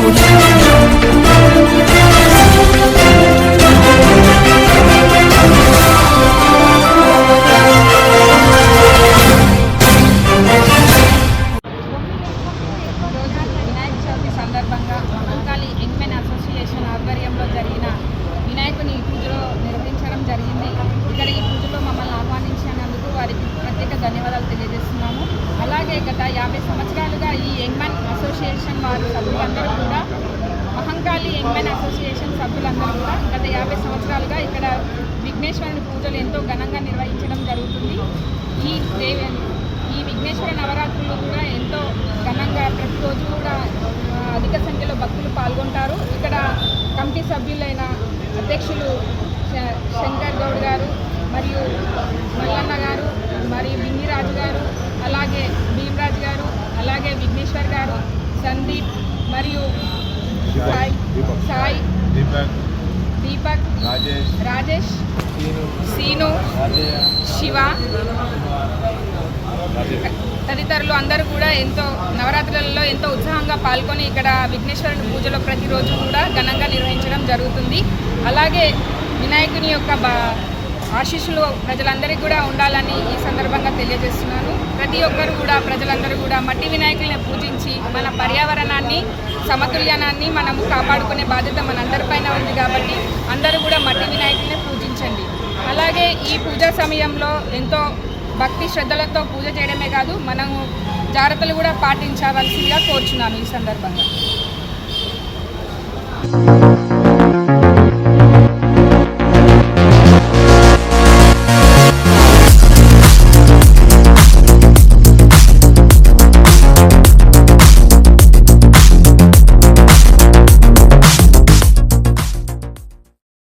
Saúde. యాభై సంవత్సరాలుగా ఈ యంగ్మెన్ అసోసియేషన్ వారి సభ్యులందరూ కూడా మహంకాళి యంగ్మెన్ అసోసియేషన్ సభ్యులందరూ కూడా గత యాభై సంవత్సరాలుగా ఇక్కడ విఘ్నేశ్వరుని పూజలు ఎంతో ఘనంగా నిర్వహించడం జరుగుతుంది. ఈ దేవి ఈ విఘ్నేశ్వర నవరాత్రులు కూడా ఎంతో ఘనంగా ప్రతిరోజు కూడా అధిక సంఖ్యలో భక్తులు పాల్గొంటారు. ఇక్కడ కమిటీ సభ్యులైన అధ్యక్షులు శ- శంకర్ గౌడ్ గారు మరియు మల్లన్న గారు మరియు బిన్నిరాజు గారు అలాగే భీమరాజు గారు అలాగే విఘ్నేశ్వర్ గారు సందీప్ మరియు సాయి. సాయి. దీపక్. దీపక్. రాజేష్. రాజేష్. సీను. శివ. తదితరులు అందరూ కూడా ఎంతో నవరాత్రులలో ఎంతో ఉత్సాహంగా పాల్గొని ఇక్కడ విఘ్నేశ్వరుని పూజలో ప్రతిరోజు కూడా ఘనంగా నిర్వహించడం జరుగుతుంది. అలాగే వినాయకుని యొక్క బా ఆశీస్సులు ప్రజలందరికీ కూడా ఉండాలని ఈ సందర్భంగా తెలియజేస్తున్నాను. ప్రతి ఒక్కరు కూడా ప్రజలందరూ కూడా మట్టి వినాయకుల్ని పూజించి మన పర్యావరణాన్ని సమతుల్యానాన్ని మనము కాపాడుకునే బాధ్యత మనందరిపైన ఉంది కాబట్టి అందరూ కూడా మట్టి వినాయకుల్ని పూజించండి. అలాగే ఈ పూజా సమయంలో ఎంతో భక్తి శ్రద్ధలతో పూజ చేయడమే కాదు మనము జాగ్రత్తలు కూడా పాటించవలసిందిగా కోరుచున్నాను ఈ సందర్భంగా.